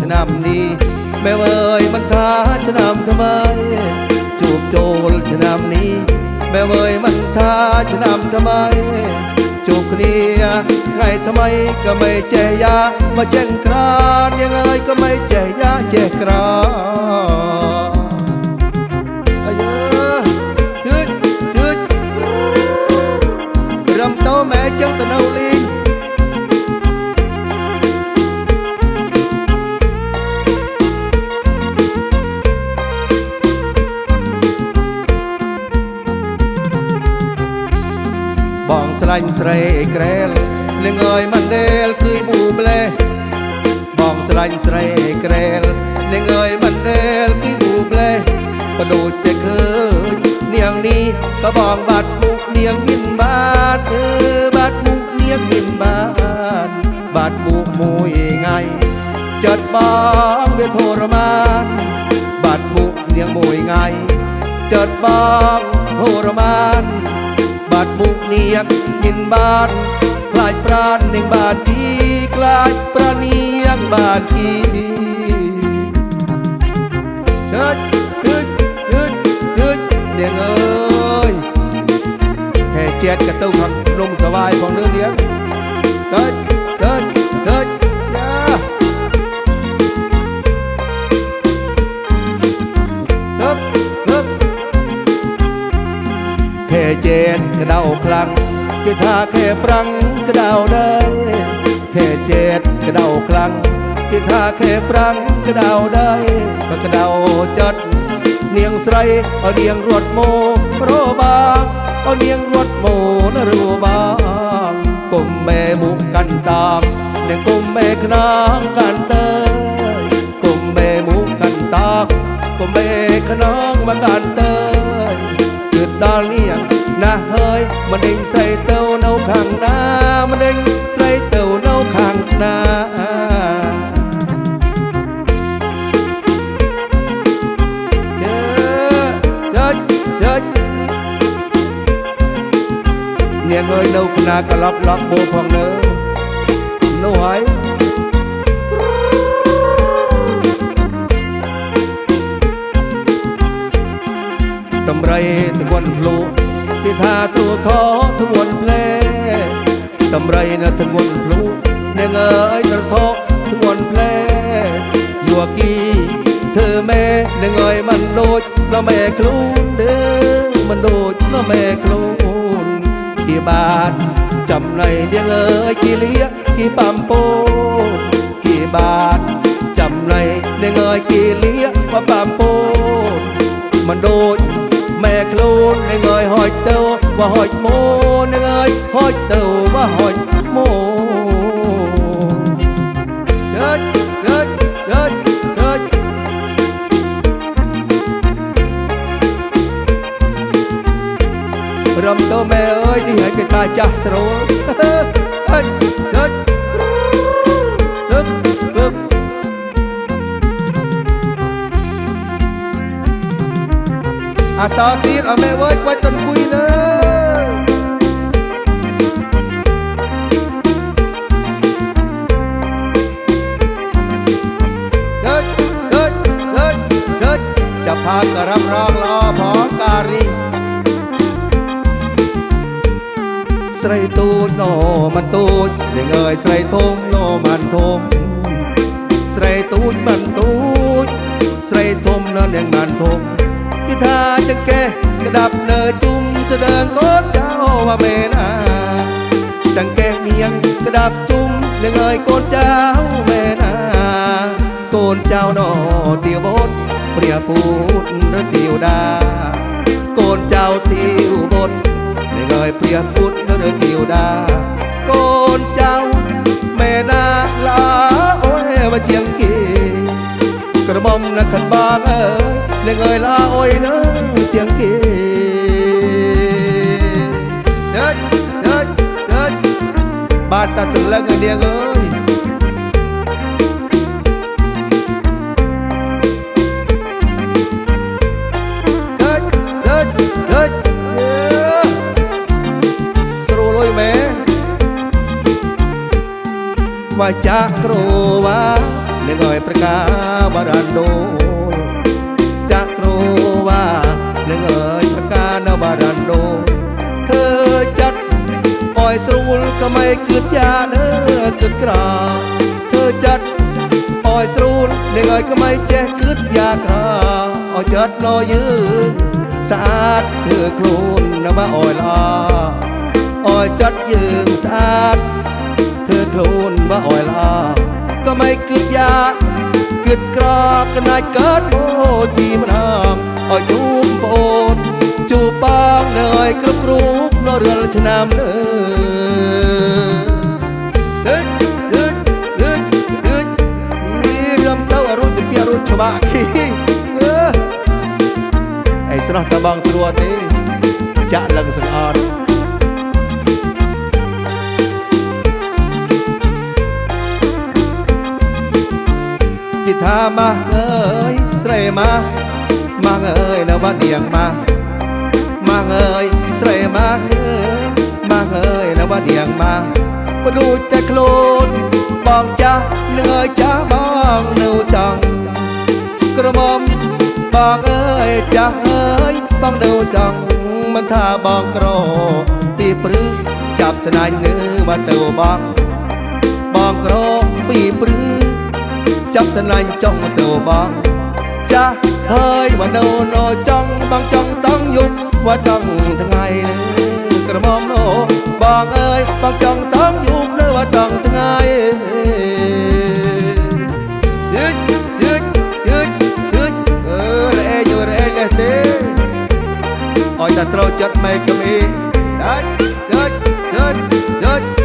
ឆ្នាំនេះមែអើយមិនថាឆ្នាំថ្មីជួបចូលឆ្នាំនេះមែអើយមិនថាឆ្នាំថ្មីជួបគ្នាថ្ងៃថ្មីក៏មិនចេះយ៉ាមកចេះក្រានយ៉ាងអើយក៏មិនចេះយ៉ាចេះក្រាន បងស្លាញ់ស្រីអេក្រែលលងអើយមិនដែលគឺប៊ូប្លេបងស្លាញ់ស្រីអេក្រែលលងអើយមិនដែលគឺប៊ូប្លេបដូចតែឃើញនាងនេះក៏បងបាត់មុខនាងមានបានអឺបាត់មុខនាងមានបានបាត់មុខមួយថ្ងៃចិត្តបងវាធរមានបាត់មុខនាងមួយថ្ងៃចិត្តបងធរមានបា ត់មុខនាងមានបានខ្លាចប្រាននាងបានទីខ្លាចប្រាននាងបានទីធើចធើចធើចធើចនាងអើយខែជាតិកទៅខាងភ្នំសវាយផងលើនាងធើចធើច នក្តៅខ្លាំងគេថាខែប្រាំងក្តៅដែរខែជែនក្តៅខ្លាំងគេថាខែប្រាំងក្តៅដែរក៏ក្តៅចិត្តនាងស្រីឲ្យនាងរត់មករបាឲ្យនាងរត់មកនរបាគុំបែមុខកាន់តាបនាងគុំបែខ្នងកាន់ទៅគុំបែមុខកាន់តាបគុំបែខ្នងមកកាន់ទៅគិតដល់នាង ណាស់ហើយមិនដេញស្រីទៅនៅខាងណាមិនដេញស្រីទៅនៅខាងណាយើយើយើនាងអើយនៅគណាក្លប់ឡប់បោផងនៅនោះហើយតម្រៃទងន់ ភ្លុគេថាទូខទងន់ផ្លេតម្រៃនៅទងន់ភ្លុនាងអើយត្រថកទងន់ផ្លេយួគីធ្វើមេនាងអើយមិនដូចដល់មេខ្លួនទេមិនដូចដល់មេខ្លួនគេបានចំណៃនាងអើយគេលៀគេបំពោគេបានចំណៃនាងអើយគេលៀបំពោមិនដូច ម៉ែខ្លួននឹងអើយហុចទៅបើហុចមូនឹងអើយហុចទៅបើហុចមូកើចកើចកើចកើចរំទៅម៉ែអើយនេះឲ្យគេថាចាស់ស្រួល អាតទៀតអមេវើយខ្វាច់តនគួយលើកើចកើចកើចកើចចាប់ផាករាំរងល្អផងការីស្រីទូចណូមិនទូចនាងអើយស្រីធំណូមិនធំស្រីទូចមិនទូចស្រីធំណនាងមិនធំ ពីថាទាំងកេះក្តាប់នៅជុំស្ដើងកូនចៅว่าមេណាទាំងកេះនាងក្តាប់ជុំនឹងអើយកូនចៅមេណា កូនចៅណោទាវបុតព្រះពុទ្ធឬទាវតា កូនចៅទាវបុត្រនឹងអើយព្រះពុទ្ធឬទាវតា កូនចៅមេណាឡាអូយមកជាងគេក្រមុំនៅខាងបងអើយ នឹងអើយឡាអុយនៅជាងគេដេចដេចដេចបាទតាសលឹងឲ្យនាងអើយដេចដេចដេចយេស្រួលអុយមែនវាចាក់គ្រូវ៉ានឹងឲ្យប្រកាបរណ្ដូលចាក់ គ្រូว่าនឹងអើយប្រការនៅបរណ្ដូលធ្វើចិត្តអយស្រួលក៏មិនគិតយ៉ានើគិតក្រធ្វើចិត្តអយស្រួលនឹងអើយក៏មិនចេះគិតយ៉ាក្រអយចិត្តណយើងស្អាតធ្វើខ្លួននៅបើអយល្អអយចិត្តយើងស្អាតធ្វើខ្លួនបើអយល្អក៏មិនគិតយ៉ា គិតក្រកណាច់កើតអូជីម្ដងឲ្យជួបបងអូនជួបបងនៅឲ្យគ្រប់រូបនៅរាល់ឆ្នាំលើហេហេហេហេរំទៅអរុញទៅពីអរុញច្បាក់គីអឺអីស្រស់តបងត្រួតទេចាក់លឹងសង្អត់ ម៉ាស់អើយស្រីម៉ាស់ម៉ាស់អើយនៅបាត់ៀងម៉ាស់ម៉ាស់អើយស្រីម៉ាស់អើយម៉ាស់អើយនៅបាត់ៀងម៉ាស់បលួចតែខ្លួនបងចាស់នឹងអើយចាស់បងនៅចង់ក្រមុំបងអើយចាស់អើយបងនៅចង់មិនថាបងក្រពីព្រឹកចាប់ស្នាញ់នៅបាត់ទៅបងបងក្រពីព្រឹក ចាប់សន្លាញ់ចុះមកទៅបងចាស់ហើយវណ្ណោណោចង់បងចង់តង់យប់វត្តង់ថ្ងៃនេះក្រមុំអូបងអើយបងចង់តង់យប់នៅវត្តង់ថ្ងៃយឺតយឺតយឺតយឺតអឺរែងយូររែងនេះទេអោយតែត្រូវចិត្តមេកាមីដាច់ដាច់ដាច់ដាច់